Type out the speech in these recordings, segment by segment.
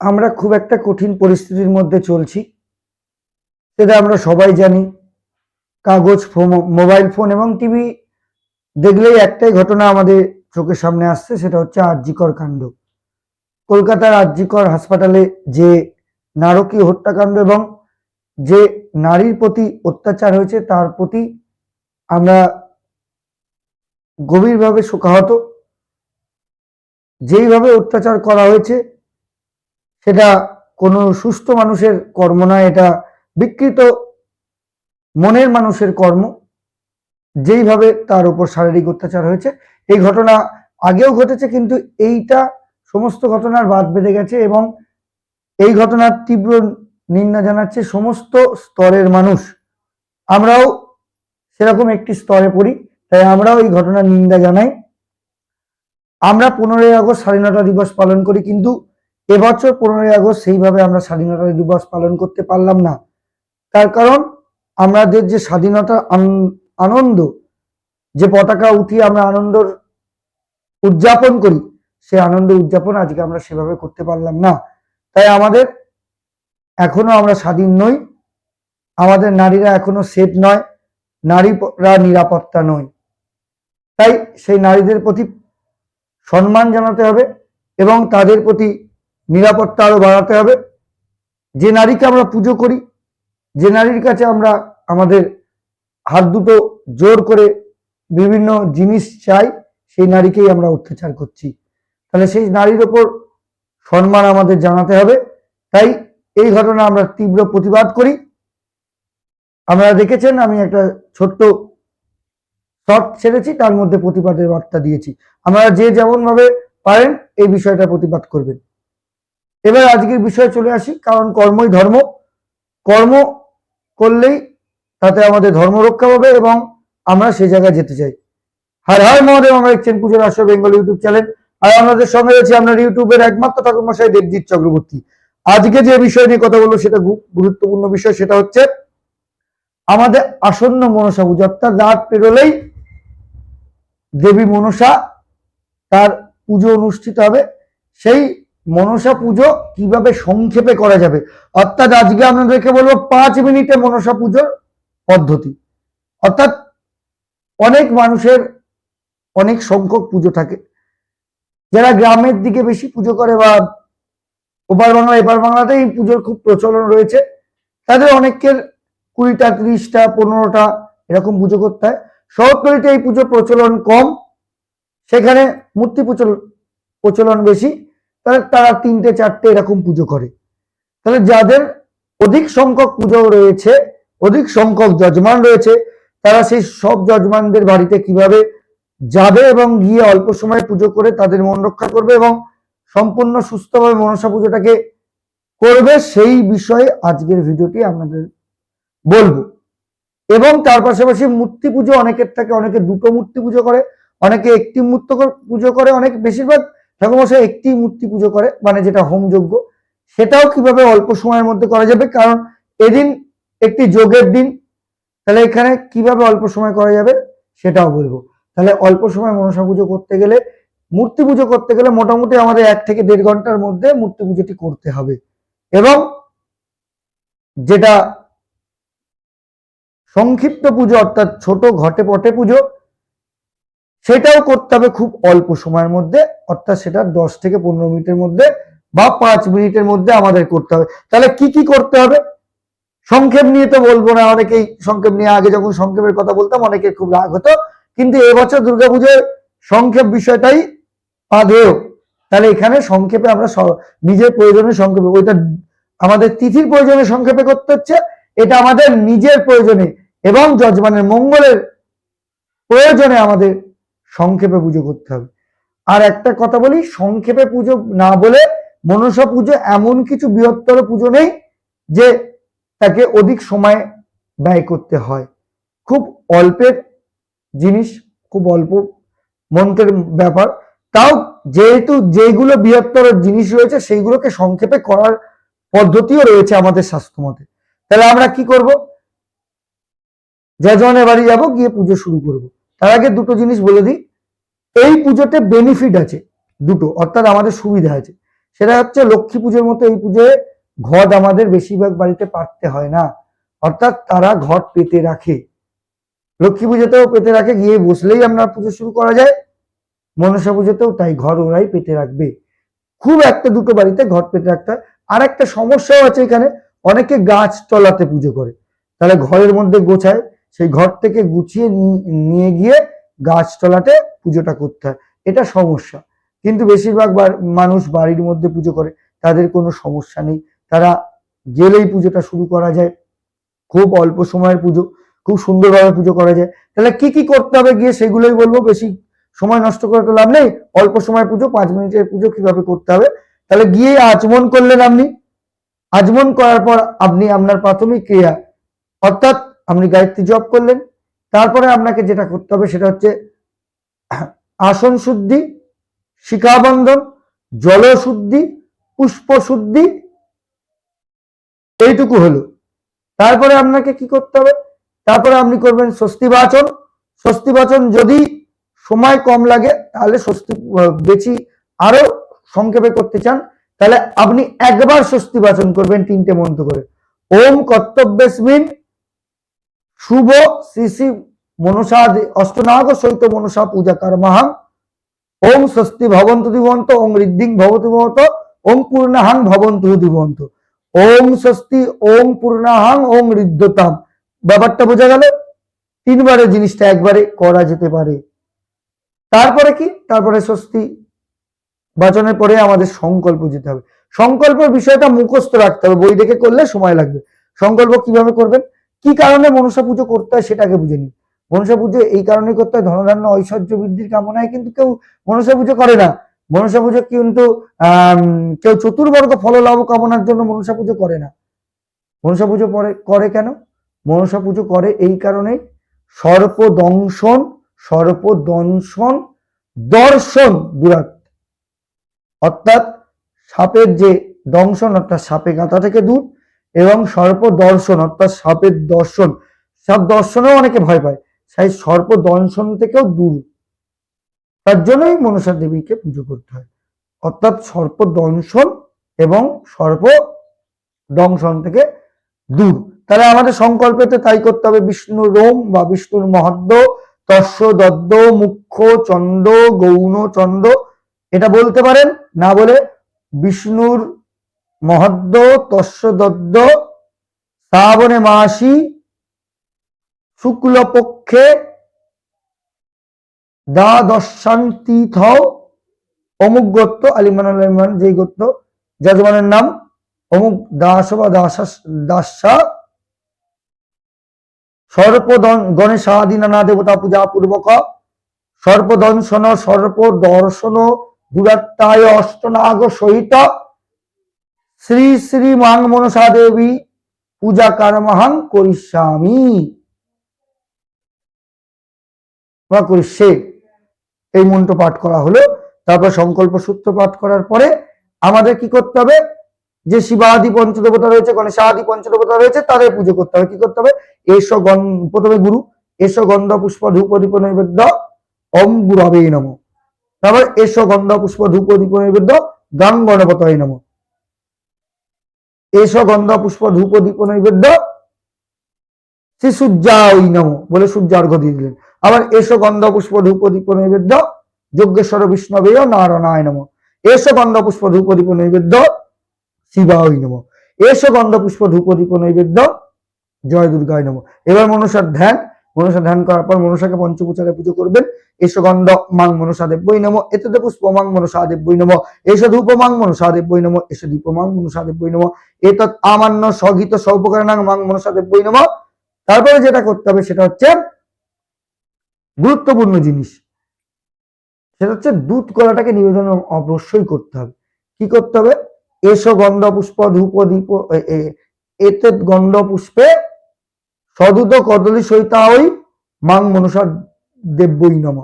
আমরা খুব একটা কঠিন পরিস্থিতির মধ্যে চলছি। সেটা আমরা সবাই জানি। কাগজ মোবাইল, ফোন এবং টিভি দেখলেই একটাই ঘটনা আমাদের চোখের সামনে আসছে, সেটা হচ্ছে আরজিকর কাণ্ড। কলকাতার আরজিকর হাসপাতালে যে নারকীয় হত্যাকাণ্ড এবং যে নারীর প্রতি অত্যাচার হয়েছে, তার প্রতি আমরা গভীরভাবে শোকাহত। যেইভাবে অত্যাচার করা হয়েছে সেটা কোনো সুস্থ মানুষের কর্ম নয়, এটা বিকৃত মনের মানুষের কর্ম, যেইভাবে তার উপর শারীরিক অত্যাচার হয়েছে। এই ঘটনা আগেও ঘটেছে, কিন্তু এইটা সমস্ত ঘটনার বাদ বেঁধে গেছে এবং এই ঘটনার তীব্র নিন্দা জানাচ্ছে সমস্ত স্তরের মানুষ। আমরাও সেরকম একটি স্তরে পড়ি, তাই আমরাও এই ঘটনার নিন্দা জানাই। আমরা পনেরোই আগস্ট স্বাধীনতা দিবস পালন করি, কিন্তু এবছর পনেরোই আগস্ট সেইভাবে আমরা স্বাধীনতা দিবস পালন করতে পারলাম না। তার কারণ, আমাদের যে স্বাধীনতার আন- আনন্দ, যে পতাকা উঠিয়ে আমরা আনন্দ উদযাপন করি, সে আনন্দ উদযাপন আজকে আমরা সেভাবে করতে পারলাম না। তাই আমাদের এখনও আমরা স্বাধীন নই। আমাদের নারীরা এখনও সেফ নয়। নারীরা নিরাপত্তা নয়। তাই সেই নারীদের প্রতি সম্মান জানাতে হবে এবং তাদের প্রতি নিরাপত্তা আরও বাড়াতে হবে। যে নারীকে আমরা পুজো করি, যে নারীর কাছে আমরা আমাদের হাত দুটো জোর করে বিভিন্ন জিনিস চাই, সেই নারীকেই আমরা অত্যাচার করছি। তাহলে সেই নারীর ওপর সম্মান আমাদের জানাতে হবে। তাই এই ঘটনা আমরা তীব্র প্রতিবাদ করি। আপনারা দেখেছেন, আমি একটা ছোট্ট শর্ট ছেড়েছি, তার মধ্যে প্রতিবাদের বার্তা দিয়েছি। আপনারা যে যেমন ভাবে পারেন, এই বিষয়টা প্রতিবাদ করবেন। এবার আজকের বিষয়ে চলে আসি, কারণ কর্মই ধর্ম। কর্ম করলেই তাতে আমাদের ধর্ম রক্ষা পাবে এবং আমরা সে জায়গায় যেতে চাই। হার হার মহাদেব, আমরা দেখছেন পুজোর আসর বেঙ্গল ইউটিউব চ্যানেল। আর আমাদের সঙ্গে রয়েছে আপনার ইউটিউবের একমাত্র ঠাকুর মশাই দেবজিৎ চক্রবর্তী। আজকে যে বিষয় নিয়ে কথা বলব সেটা গুরুত্বপূর্ণ বিষয়, সেটা হচ্ছে আমাদের আসন্ন মনসা পুজো, অর্থাৎ রাত পেরোলেই দেবী মনসা তার পুজো অনুষ্ঠিত হবে। সেই মনসা পুজো কীভাবে সংক্ষেপে করা যাবে? অর্থাৎ আজকে আপনাদেরকে বলব পাঁচ মিনিটে মনসা পুজোর পদ্ধতি। অর্থাৎ অনেক মানুষের অনেক সংখ্যক পুজো থাকে। যারা গ্রামের দিকে বেশি পুজো করে বা ওপার বাংলা, এপার বাংলাতে এই পুজোর খুব প্রচলন রয়েছে, তাদের অনেকের কুড়িটা, ত্রিশটা, পনেরোটা এরকম পুজো করতে হয়। শহরতলিতে এই পুজোর প্রচলন কম, সেখানে মূর্তি প্রচলন প্রচলন বেশি। তাহলে তারা তিনটে, চারটে এরকম পুজো করে। তাহলে যাদের অধিক সংখ্যক পুজো রয়েছে, অধিক সংখ্যক যজমান রয়েছে, তারা সেই সব যজমানদের বাড়িতে কীভাবে যাবে এবং গিয়ে অল্প সময় পুজো করে তাদের মন রক্ষা করবে এবং সম্পূর্ণ সুস্থভাবে মনসা পুজোটাকে করবে, সেই বিষয়ে আজকের ভিডিওটি আপনাদের বলব। এবং তার পাশাপাশি মূর্তি পুজো, অনেকের থাকে, অনেকে দুটো মূর্তি পুজো করে, অনেকে একটি মূর্তি পুজো করে, অনেক বেশিরভাগ ঠাকুরমশাই একটি মূর্তি পুজো করে মানে যেটা হোমযজ্ঞ সেটাও কীভাবে অল্প সময়ের মধ্যে করা যাবে? কারণ এদিন একটি যোগের দিন, তাহলে এখানে কীভাবে অল্প সময় করা যাবে সেটাও বলব। তাহলে অল্প সময় মনসা পুজো করতে গেলে, মূর্তি পুজো করতে গেলে মোটামুটি আমাদের এক থেকে দেড় ঘণ্টার মধ্যে মূর্তি পুজোটি করতে হবে। এবং যেটা সংক্ষিপ্ত পুজো, অর্থাৎ ছোট ঘটে পটে পুজো সেটাও করতে হবে খুব অল্প সময়ের মধ্যে, অর্থাৎ সেটা দশ থেকে পনেরো মিনিটের মধ্যে বা পাঁচ মিনিটের মধ্যে আমাদের করতে হবে। তাহলে কি কি করতে হবে? সংক্ষেপ নিয়ে তো বলব না, অনেকেই সংক্ষেপ নিয়ে আগে যখন সংক্ষেপের কথা বলতাম অনেকের খুব রাগ হতো। কিন্তু এবছর দুর্গাপুজোর সংক্ষেপ বিষয়টাই বাদেও, তাহলে এখানে সংক্ষেপে আমরা নিজের প্রয়োজনে সংক্ষেপে, ওইটা আমাদের তিথির প্রয়োজনে সংক্ষেপে করতে হচ্ছে, এটা আমাদের নিজের প্রয়োজনে এবং যজমানের মঙ্গলের প্রয়োজনে আমাদের সংক্ষেপে পুজো করতে হবে। আর একটা কথা বলি, সংক্ষেপে পুজো না বলে মনসা পুজো এমন কিছু বৃহত্তর পুজো নেই যে তাকে অধিক সময় ব্যয় করতে হয়। খুব অল্পের জিনিস, খুব অল্প মন্ত্রের ব্যাপার। তাও যেহেতু যেগুলো বৃহত্তর জিনিস রয়েছে, সেইগুলোকে সংক্ষেপে করার পদ্ধতিও রয়েছে আমাদের স্বাস্থ্য মতে তাহলে আমরা কি করব? যজমানের বাড়ি যাব, গিয়ে পুজো শুরু করব। তার আগে দুটো জিনিস বলে দিই। এই পুজোতে বেনিফিট আছে দুটো, অর্থাৎ আমাদের সুবিধা আছে। সেটা হচ্ছে লক্ষ্মী পুজোর মতো এই পুজোয় ঘট আমাদের বেশিরভাগ বাড়িতে পাততে হয় না। অর্থাৎ তারা ঘট পেতে রাখে। লক্ষ্মী পুজোতেও পেতে রাখে, গিয়ে বসলেই আমরা পুজো শুরু করা যায়। মনসা পুজোতেও তাই ঘর ওরাই পেতে রাখবে। খুব একটা দুটো বাড়িতে ঘট পেতে রাখতে হয়। আর একটা সমস্যাও আছে এখানে, অনেকে গাছ তলাতে পুজো করে। তাহলে ঘরের মধ্যে গোছায় সেই ঘর থেকে গুছিয়ে নিয়ে গিয়ে গাছতলাতে পুজোটা করতে হয়। এটা সমস্যা। কিন্তু বেশিরভাগ মানুষ বাড়ির মধ্যে পুজো করে, তাদের কোনো সমস্যা নেই। তারা গেলেই পুজোটা শুরু করা যায়। খুব অল্প সময়ের পুজো, খুব সুন্দরভাবে পুজো করা যায়। তাহলে কি কি করতে হবে গিয়ে সেগুলোই বলব। বেশি সময় নষ্ট করে তো লাভ নেই। অল্প সময় পুজো, পাঁচ মিনিটের পুজো কীভাবে করতে হবে? তাহলে গিয়ে আচমন করলেন আপনি। আজমন করার পর আপনি আপনার প্রাথমিক ক্রিয়া, অর্থাৎ আপনি গায়ত্রী জপ করলেন, তারপরে আপনাকে যেটা করতে হবে সেটা হচ্ছে আসন শুদ্ধি, শিখাবন্ধন, জলশুদ্ধি পুষ্প শুদ্ধি এইটুকু হলো। তারপরে আপনাকে কি করতে হবে? তারপরে আপনি করবেন স্বস্তি বাচন স্বস্তি বাচন যদি সময় কম লাগে, তাহলে স্বস্তি, বেশি আরও সংক্ষেপে করতে চান, তাহলে আপনি একবার স্বস্তি বাচন করবেন তিনটে মন্ত্র করে। ওম কর্তব্যস্মিন শুভ শ্রী শ্রী মনসা অষ্টনাগ সহিত মনসা পূজা কর্মাহাং। ওম স্বস্তি ভবন্তু দিবন্ত, ওম ঋদ্ধিং ভবতু ভবত, ওম পূর্ণাহাং ভবন্তু দিবন্ত। ওম স্বস্তি, ওম পূর্ণাহাং, ওম ঋদ্ধতাম। ব্যাপারটা বোঝা গেল? তিনবারে জিনিসটা একবারে করা যেতে পারে। তারপরে কি? তারপরে স্বস্তি। বাচনের পরে আমাদের সংকল্প যেতে হবে। সংকল্পের বিষয়টা মুখস্থ রাখতে হবে, বই দেখে করলে সময় লাগবে। সংকল্প কীভাবে করবেন? কি কারণে মনসা পুজো করতে হয় সেটাকে বুঝে নিন মনসা পুজো এই কারণে করতে হয়, ধনধান্য, ঐশ্বর্য বৃদ্ধির কামনায় কিন্তু কেউ মনসা পুজো করে না। মনসা পুজো কিন্তু কেউ চতুর্বর্গ ফল লাভ কামনার জন্য মনসা পুজো করে না। মনসা পুজো পরে, করে কেন? মনসা পুজো করে এই কারণে সর্পদংশন সর্পদংশন, দর্শন দূরাত। অর্থাৎ সাপের যে দংশন, অর্থাৎ সাপে গাঁথা থেকে দূর এবং সর্প দর্শন অর্থাৎ সাপের দর্শন। সাপ দর্শনেও অনেকে ভয় পায়। সেই সর্প দর্শন থেকেও দূর। তার জন্যই মনসা দেবীকে পুজো করতে হয়। অর্থাৎ সর্প দংশন এবং সর্প দংশন থেকে দূর। তাহলে আমাদের সংকল্পেতে তাই করতে হবে। বিষ্ণু রোম বা বিষ্ণুর মহাদ্য তস্য দদ্দ, মুখ্য চন্দ গৌণ চন্দ এটা বলতে পারেন, না বলে বিষ্ণুর মহদ্দ তস্যদদ্দ শ্রাবণে মাসি শুক্লপক্ষে দা দশান্তি থ অমুক গোত্র আলিমান আলিমান যেই গোত্র যজমানের নাম অমুক দাস বা দাসা সর্পদন গণেশাদিনা না দেবতা পূজা পূর্বক সর্পদংশন সর্প দর্শন দূরাত্মায় অষ্টনাগ সহিত শ্রী শ্রী মাং মনসা দেবী, পূজা কারমাহাং করিষ্যামি। বা এই মন্ত্র পাঠ করা হলো, তারপর সংকল্প সূত্র পাঠ করার পরে আমাদের কি করতে হবে? যে শিবাদি পঞ্চদেবতা রয়েছে, গণেশাদি পঞ্চদেবতা রয়েছে, তাদের পুজো করতে হবে। কি করতে হবে? এসো গণ প্রথমে গুরু, এসো গন্ধ পুষ্প ধূপ দীপ নৈবেদ্য, ওম গুরবে নম। তারপর এসো গন্ধ পুষ্প ধূপ দীপ নৈবেদ্য, গাং গণপতয় নম। এসো গন্ধ পুষ্প ধূপ দীপ নৈবেদ্য। শ্রী ওই নম বলে সূর্য অর্ঘ দিয়ে দিলেন। আবার এস গন্ধ পুষ্প ধূপ দীপ নৈবেদ্য। যজ্ঞেশ্বর বিষ্ণবেয় নারায়ণায় নম। এস গন্ধ পুষ্প ধূপ দীপ নৈবেদ্য। শিবা ওই নম। এস গন্ধ পুষ্প ধূপ দীপ নৈবেদ্য। জয় দুর্গায় নম। এবার মনুষ্যার ধ্যান। মনসা ধ্যান করার পর মনসাকে পঞ্চপুচারে পুজো করবেন। এসো গন্ধ মাং মনসা দেব্যই নম এতদে পুষ্প মাং মনসা দেব্যই নম এসো ধূপ মাং মনসা দেব্যই নম এসো দীপ মাং মনসা দেব্যই নম, এতৎ আমান্য সগীত সৌপকারণাং মাং মনসা দেব্যই নম। তারপরে যেটা করতে হবে সেটা হচ্ছে গুরুত্বপূর্ণ জিনিস। সেটা হচ্ছে দুধ কলাটাকে নিবেদন অবশ্যই করতে হবে। কি করতে হবে? এসো গন্ধ পুষ্প ধূপ দীপ এ- এ- গন্ধ পুষ্পে সদুত কদলী সহিতা ওই মাং মনসা দেব্যই নম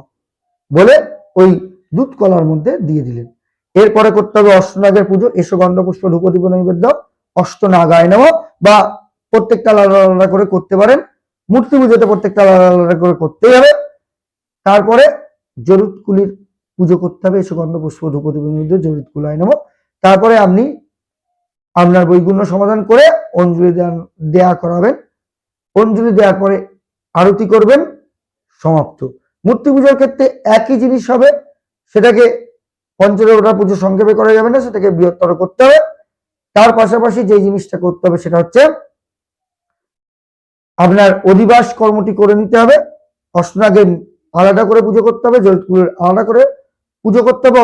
বলে ওই দুধ কলার মধ্যে দিয়ে দিলেন। এরপরে করতে হবে অষ্টনাগের পুজো। এসো গন্ধ পুষ্প ধূপ দীপ নৈবেদ্য, অষ্টনাগায় নম বা প্রত্যেকটা আলাদা আলাদা করে করতে পারেন। মূর্তি পুজোতে প্রত্যেকটা আলাদা আলাদা করে করতেই হবে। তারপরে জরুদ কুলির পুজো করতে হবে। এসো গন্ধ পুষ্প ধূপ দীপ নৈবেদ্য কুলায় নম। তারপরে আপনি আপনার বৈগুণ্য সমাধান করে অঞ্জলি দেয়া করাবেন। অঞ্জলি দেওয়ার পরে আরতি করবেন, সমাপ্ত। মূর্তি পুজোর ক্ষেত্রে একই জিনিস হবে, সেটাকে পঞ্চদেবতা পুজো সংক্ষেপে করা যাবে না, সেটাকে বৃহত্তর করতে হবে। তার পাশাপাশি যে জিনিসটা করতে হবে সেটা হচ্ছে আপনার অধিবাস কর্মটি করে নিতে হবে। অষ্টনাগে আলাদা করে পুজো করতে হবে জলপুরের আলাদা করে পুজো করতে হবে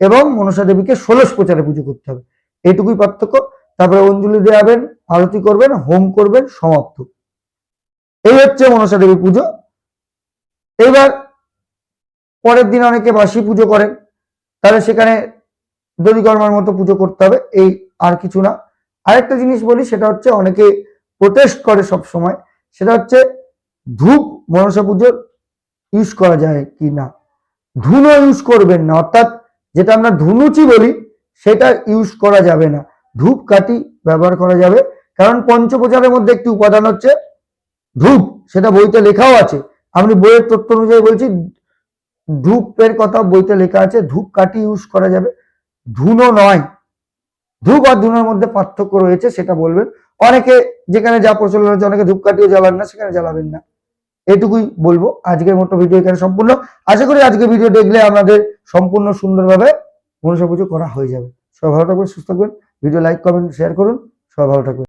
এবং মনসা দেবীকে ষোলশ প্রচারে পুজো করতে হবে। এটুকুই পার্থক্য। তারপরে অঞ্জলি দেওয়াবেন, আরতি করবেন, হোম করবেন, সমাপ্ত। এই হচ্ছে মনসা দেবী পুজো। এবার পরের দিন অনেকে বাসি পুজো করেন। তাহলে সেখানে দধিকর্মার মতো পুজো করতে হবে, এই আর কিছু না। আরেকটা জিনিস বলি, সেটা হচ্ছে অনেকে প্রোটেস্ট করে সব সময় সেটা হচ্ছে ধূপ মনসা পুজোর ইউজ করা যায় কি না ধুনো ইউজ করবেন না, অর্থাৎ যেটা আমরা ধুনুচি বলি, সেটা ইউজ করা যাবে না। ধূপ কাঠি ব্যবহার করা যাবে। কারণ পঞ্চপ্রচারের মধ্যে একটি উপাদান হচ্ছে ধূপ সেটা বইতে লেখাও আছে। আমি বইয়ের তথ্য অনুযায়ী বলছি ধূপের কথা বইতে লেখা আছে ধূপ কাঠি ইউজ করা যাবে। ধুনো নয়। ধূপ আর ধুনোর মধ্যে পার্থক্য রয়েছে, সেটা বলবেন। অনেকে যেখানে যা প্রচলন হচ্ছে, অনেকে ধূপকাঠিও জ্বালান না, সেখানে জ্বালাবেন না। এটুকুই বলব। আজকের মতো ভিডিও এখানে সম্পূর্ণ। আশা করি আজকে ভিডিও দেখলে আমাদের সম্পূর্ণ সুন্দরভাবে মনসা পুজো করা হয়ে যাবে। সবাই ভালো থাকবেন, সুস্থ থাকবেন। ভিডিও লাইক কমেন্ট শেয়ার করুন। সবাই ভালো থাকবেন।